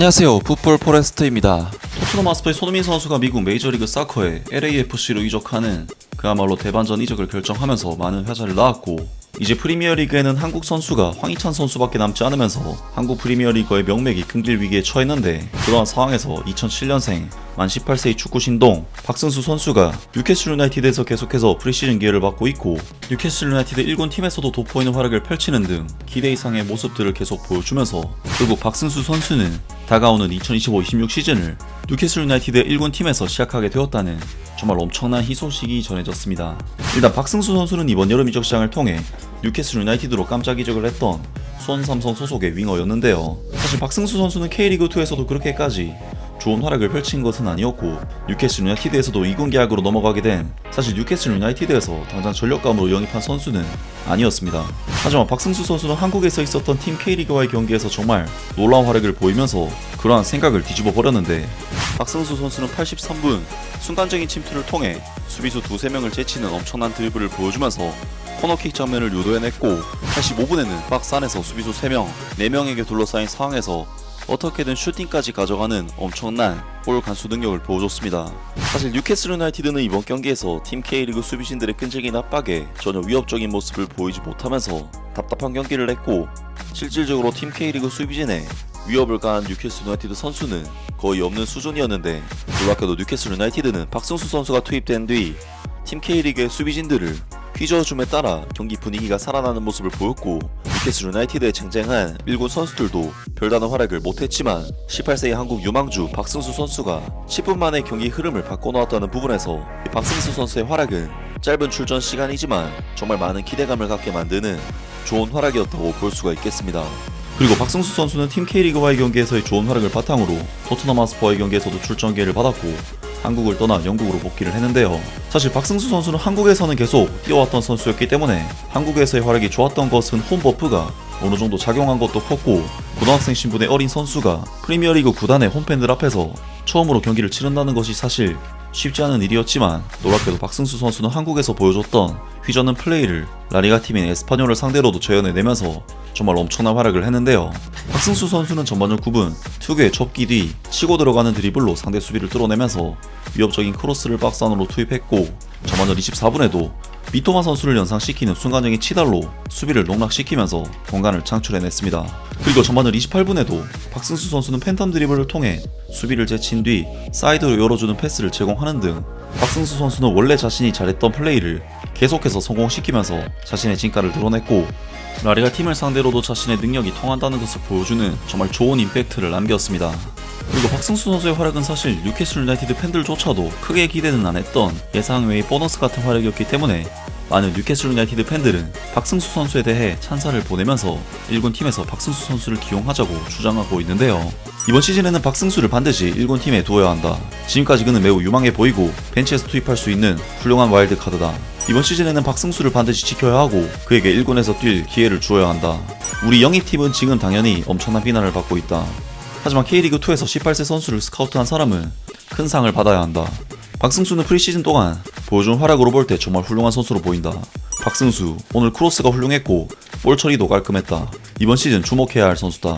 안녕하세요. 풋볼 포레스트입니다. 토트넘 아스퍼의 손흥민 선수가 미국 메이저리그 사커에 LAFC로 이적하는 그야말로 대반전 이적을 결정하면서 많은 회자를 낳았고 이제 프리미어리그에는 한국 선수가 황희찬 선수밖에 남지 않으면서 한국 프리미어리그의 명맥이 끊길 위기에 처했는데 그러한 상황에서 2007년생 만 18세의 축구 신동 박승수 선수가 뉴캐슬 유나이티드에서 계속해서 프리시즌 기회를 받고 있고 뉴캐슬 유나이티드 1군 팀에서도 돋보이는 활약을 펼치는 등 기대 이상의 모습들을 계속 보여주면서 결국 박승수 선수는 다가오는 2025-26 시즌을 뉴캐슬 유나이티드 1군 팀에서 시작하게 되었다는 정말 엄청난 희소식이 전해졌습니다. 일단 박승수 선수는 이번 여름 이적 시장을 통해 뉴캐슬 유나이티드로 깜짝 이적을 했던 수원 삼성 소속의 윙어였는데요. 사실 박승수 선수는 K리그2에서도 그렇게까지 좋은 활약을 펼친 것은 아니었고 뉴캐슬 유나이티드에서도 2군 계약으로 넘어가게 된 사실 뉴캐슬 유나이티드에서 당장 전력감으로 영입한 선수는 아니었습니다. 하지만 박승수 선수는 한국에서 있었던 팀 K리그와의 경기에서 정말 놀라운 활약을 보이면서 그러한 생각을 뒤집어 버렸는데 박승수 선수는 83분 순간적인 침투를 통해 수비수 두세 명을 제치는 엄청난 드리블을 보여주면서 코너킥 장면을 유도해냈고 85분에는 박스 안에서 수비수 3명, 4명에게 둘러싸인 상황에서 어떻게든 슈팅까지 가져가는 엄청난 볼 간수 능력을 보여줬습니다. 사실 뉴캐슬 유나이티드는 이번 경기에서 팀 K리그 수비진들의 끈질긴 압박에 전혀 위협적인 모습을 보이지 못하면서 답답한 경기를 했고 실질적으로 팀 K리그 수비진에 위협을 가한 뉴캐슬 유나이티드 선수는 거의 없는 수준이었는데 놀랍게도 뉴캐슬 유나이티드는 박승수 선수가 투입된 뒤 팀 K리그의 수비진들을 휘저어줌에 따라 경기 분위기가 살아나는 모습을 보였고 뉴캐슬 유나이티드에 쟁쟁한 일군 선수들도 별다른 활약을 못했지만 18세의 한국 유망주 박승수 선수가 10분 만에 경기 흐름을 바꿔놓았다는 부분에서 이 박승수 선수의 활약은 짧은 출전 시간이지만 정말 많은 기대감을 갖게 만드는 좋은 활약이었다고 볼 수가 있겠습니다. 그리고 박승수 선수는 팀 K리그와의 경기에서의 좋은 활약을 바탕으로 토트넘 하스퍼의 경기에서도 출전 기회를 받았고 한국을 떠나 영국으로 복귀를 했는데요. 사실 박승수 선수는 한국에서는 계속 뛰어왔던 선수였기 때문에 한국에서의 활약이 좋았던 것은 홈버프가 어느 정도 작용한 것도 컸고 고등학생 신분의 어린 선수가 프리미어리그 구단의 홈팬들 앞에서 처음으로 경기를 치른다는 것이 사실 쉽지 않은 일이었지만 놀랍게도 박승수 선수는 한국에서 보여줬던 휘저는 플레이를 라리가 팀인 에스파뇰을 상대로도 재현해내면서 정말 엄청난 활약을 했는데요. 박승수 선수는 전반전 9분 특유의 접기 뒤 치고 들어가는 드리블로 상대 수비를 뚫어내면서 위협적인 크로스를 박스 안으로 투입했고 전반전 24분에도 미토마 선수를 연상시키는 순간적인 치달로 수비를 농락시키면서 공간을 창출해냈습니다. 그리고 전반전 28분에도 박승수 선수는 팬텀 드리블을 통해 수비를 제친 뒤 사이드로 열어주는 패스를 제공하는 등 박승수 선수는 원래 자신이 잘했던 플레이를 계속해서 성공시키면서 자신의 진가를 드러냈고 라리가 팀을 상대로도 자신의 능력이 통한다는 것을 보여주는 정말 좋은 임팩트를 남겼습니다. 그리고 박승수 선수의 활약은 사실 뉴캐슬 유나이티드 팬들조차도 크게 기대는 안 했던 예상 외의 보너스 같은 활약이었기 때문에 많은 뉴캐슬 유나이티드 팬들은 박승수 선수에 대해 찬사를 보내면서 1군 팀에서 박승수 선수를 기용하자고 주장하고 있는데요. 이번 시즌에는 박승수를 반드시 1군 팀에 두어야 한다. 지금까지 그는 매우 유망해 보이고 벤치에서 투입할 수 있는 훌륭한 와일드 카드다. 이번 시즌에는 박승수를 반드시 지켜야 하고 그에게 1군에서 뛸 기회를 주어야 한다. 우리 영입팀은 지금 당연히 엄청난 비난을 받고 있다. 하지만 K리그2에서 18세 선수를 스카우트한 사람은 큰 상을 받아야 한다. 박승수는 프리시즌 동안 보여준 활약으로 볼 때 정말 훌륭한 선수로 보인다. 박승수, 오늘 크로스가 훌륭했고 볼 처리도 깔끔했다. 이번 시즌 주목해야 할 선수다.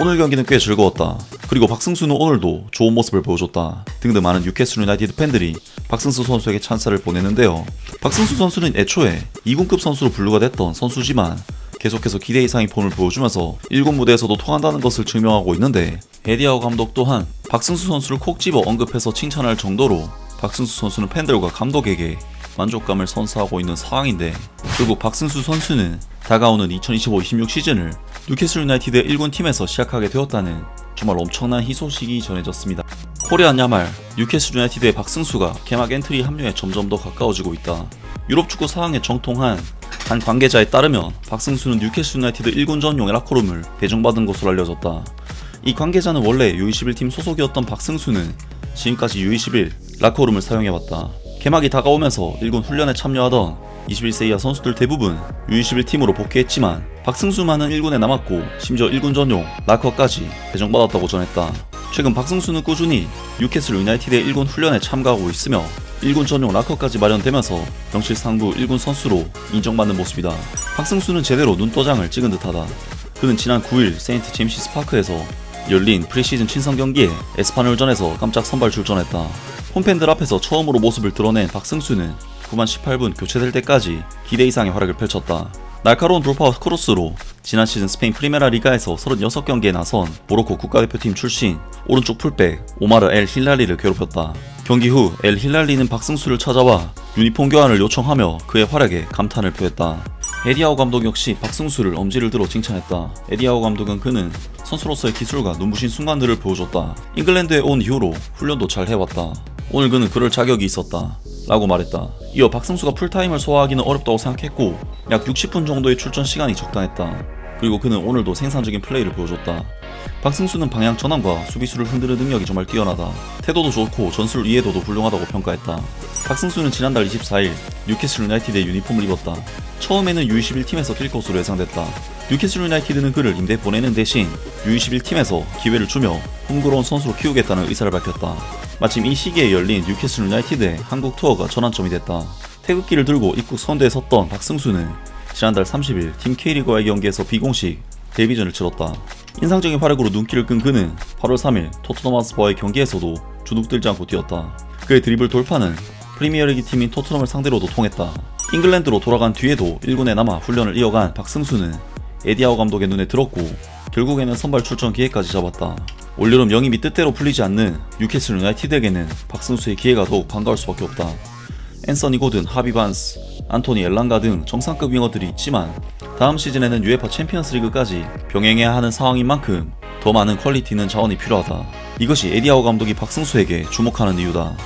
오늘 경기는 꽤 즐거웠다. 그리고 박승수는 오늘도 좋은 모습을 보여줬다. 등등 많은 뉴캐슬 유나이티드 팬들이 박승수 선수에게 찬사를 보내는데요. 박승수 선수는 애초에 2군급 선수로 분류가 됐던 선수지만 계속해서 기대 이상의 폼을 보여주면서 1군 무대에서도 통한다는 것을 증명하고 있는데 에디아우 감독 또한 박승수 선수를 콕 집어 언급해서 칭찬할 정도로 박승수 선수는 팬들과 감독에게 만족감을 선사하고 있는 상황인데 결국 박승수 선수는 다가오는 2025-26 시즌을 뉴캐슬 유나이티드의 1군 팀에서 시작하게 되었다는 정말 엄청난 희소식이 전해졌습니다. 코리안 야말 뉴캐슬 유나이티드의 박승수가 개막 엔트리 합류에 점점 더 가까워지고 있다. 유럽 축구 사항에 정통한 한 관계자에 따르면 박승수는 뉴캐슬 유나이티드 1군 전 용의 라커룸을 배정받은 것으로 알려졌다. 이 관계자는 원래 U21팀 소속이었던 박승수는 지금까지 U21 라커룸을 사용해왔다. 개막이 다가오면서 1군 훈련에 참여하던 21세 이하 선수들 대부분 U21팀으로 복귀했지만 박승수만은 1군에 남았고 심지어 1군 전용 라커까지 배정받았다고 전했다. 최근 박승수는 꾸준히 뉴캐슬 유나이티드의 1군 훈련에 참가하고 있으며 1군 전용 라커까지 마련되면서 명실 상부 1군 선수로 인정받는 모습이다. 박승수는 제대로 눈도장을 찍은 듯하다. 그는 지난 9일 세인트 제임시스 파크에서 열린 프리시즌 친선 경기에 에스파뇰전에서 깜짝 선발 출전했다. 홈팬들 앞에서 처음으로 모습을 드러낸 박승수는 9만 18분 교체될 때까지 기대 이상의 활약을 펼쳤다. 날카로운 돌파와 크로스로 지난 시즌 스페인 프리메라 리가에서 36경기에 나선 모로코 국가대표팀 출신 오른쪽 풀백 오마르 엘 힐랄리를 괴롭혔다. 경기 후 엘 힐랄리는 박승수를 찾아와 유니폼 교환을 요청하며 그의 활약에 감탄을 표했다. 에디아오 감독 역시 박승수를 엄지를 들어 칭찬했다. 에디아오 감독은 그는 선수로서의 기술과 눈부신 순간들을 보여줬다. 잉글랜드에 온 이후로 훈련도 잘 해왔다. 오늘 그는 그럴 자격이 있었다. 라고 말했다. 이어 박승수가 풀타임을 소화하기는 어렵다고 생각했고 약 60분 정도의 출전 시간이 적당했다. 그리고 그는 오늘도 생산적인 플레이를 보여줬다. 박승수는 방향 전환과 수비수를 흔드는 능력이 정말 뛰어나다. 태도도 좋고 전술 이해도도 훌륭하다고 평가했다. 박승수는 지난달 24일 뉴캐슬 유나이티드의 유니폼을 입었다. 처음에는 U21팀에서 뛸 것으로 예상됐다. 뉴캐슬 유나이티드는 그를 임대 보내는 대신 U21 팀에서 기회를 주며 흥그러운 선수로 키우겠다는 의사를 밝혔다. 마침 이 시기에 열린 뉴캐슬 유나이티드의 한국 투어가 전환점이 됐다. 태극기를 들고 입국 선대에 섰던 박승수는 지난달 30일 팀 K리그와의 경기에서 비공식 데뷔전을 치렀다. 인상적인 활약으로 눈길을 끈 그는 8월 3일 토트넘 하스퍼와의 경기에서도 주눅 들지 않고 뛰었다. 그의 드리블 돌파는 프리미어리그 팀인 토트넘을 상대로도 통했다. 잉글랜드로 돌아간 뒤에도 1군에 남아 훈련을 이어간 박승수는 에디아오 감독의 눈에 들었고 결국에는 선발 출전 기회까지 잡았다. 올여름 영입이 뜻대로 풀리지 않는 뉴캐슬 유나이티드에게는 박승수의 기회가 더욱 반가울 수밖에 없다. 앤서니 고든, 하비 반스, 안토니 엘랑가 등 정상급 윙어들이 있지만 다음 시즌에는 UEFA 챔피언스 리그까지 병행해야 하는 상황인 만큼 더 많은 퀄리티 있는 자원이 필요하다. 이것이 에디아오 감독이 박승수에게 주목하는 이유다.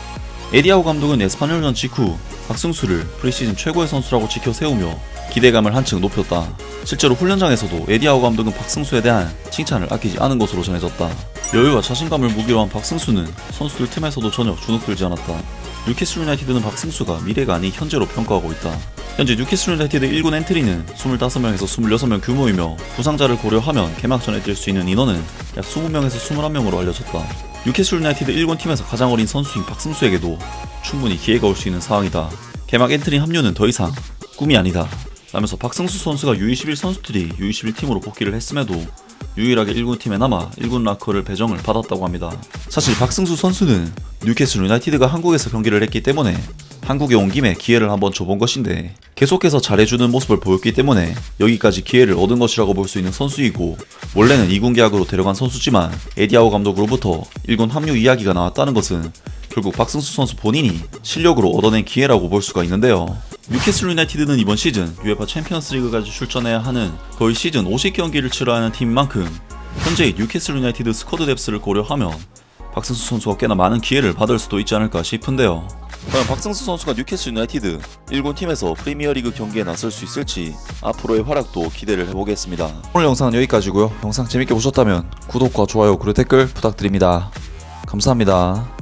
에디아오 감독은 에스파뇰전 직후 박승수를 프리시즌 최고의 선수라고 지켜 세우며 기대감을 한층 높였다. 실제로 훈련장에서도 에디아오 감독은 박승수에 대한 칭찬을 아끼지 않은 것으로 전해졌다. 여유와 자신감을 무기로 한 박승수는 선수들 틈에서도 전혀 주눅들지 않았다. 뉴캐슬 유나이티드는 박승수가 미래가 아닌 현재로 평가하고 있다. 현재 뉴캐슬 유나이티드 1군 엔트리는 25명에서 26명 규모이며 부상자를 고려하면 개막 전에 뛸 수 있는 인원은 약 20명에서 21명으로 알려졌다. 뉴캐슬 유나이티드 1군 팀에서 가장 어린 선수인 박승수에게도 충분히 기회가 올 수 있는 상황이다. 개막 엔트리 합류는 더 이상 꿈이 아니다. 라면서 박승수 선수가 U21 선수들이 U21 팀으로 복귀를 했음에도 유일하게 1군 팀에 남아 1군 라커를 배정을 받았다고 합니다. 사실 박승수 선수는 뉴캐슬 유나이티드가 한국에서 경기를 했기 때문에 한국에 온 김에 기회를 한번 줘본 것인데 계속해서 잘해주는 모습을 보였기 때문에 여기까지 기회를 얻은 것이라고 볼 수 있는 선수이고 원래는 2군 계약으로 데려간 선수지만 에디아오 감독으로부터 1군 합류 이야기가 나왔다는 것은 결국 박승수 선수 본인이 실력으로 얻어낸 기회라고 볼 수가 있는데요. 뉴캐슬 유나이티드는 이번 시즌 UEFA 챔피언스 리그까지 출전해야 하는 거의 시즌 50경기를 치러야 하는 팀인 만큼 현재의 뉴캐슬 유나이티드 스쿼드 뎁스를 고려하면 박승수 선수가 꽤나 많은 기회를 받을 수도 있지 않을까 싶은데요. 과연 박승수 선수가 뉴캐슬 유나이티드 1군 팀에서 프리미어리그 경기에 나설 수 있을지 앞으로의 활약도 기대를 해보겠습니다. 오늘 영상은 여기까지고요. 영상 재밌게 보셨다면 구독과 좋아요 그리고 댓글 부탁드립니다. 감사합니다.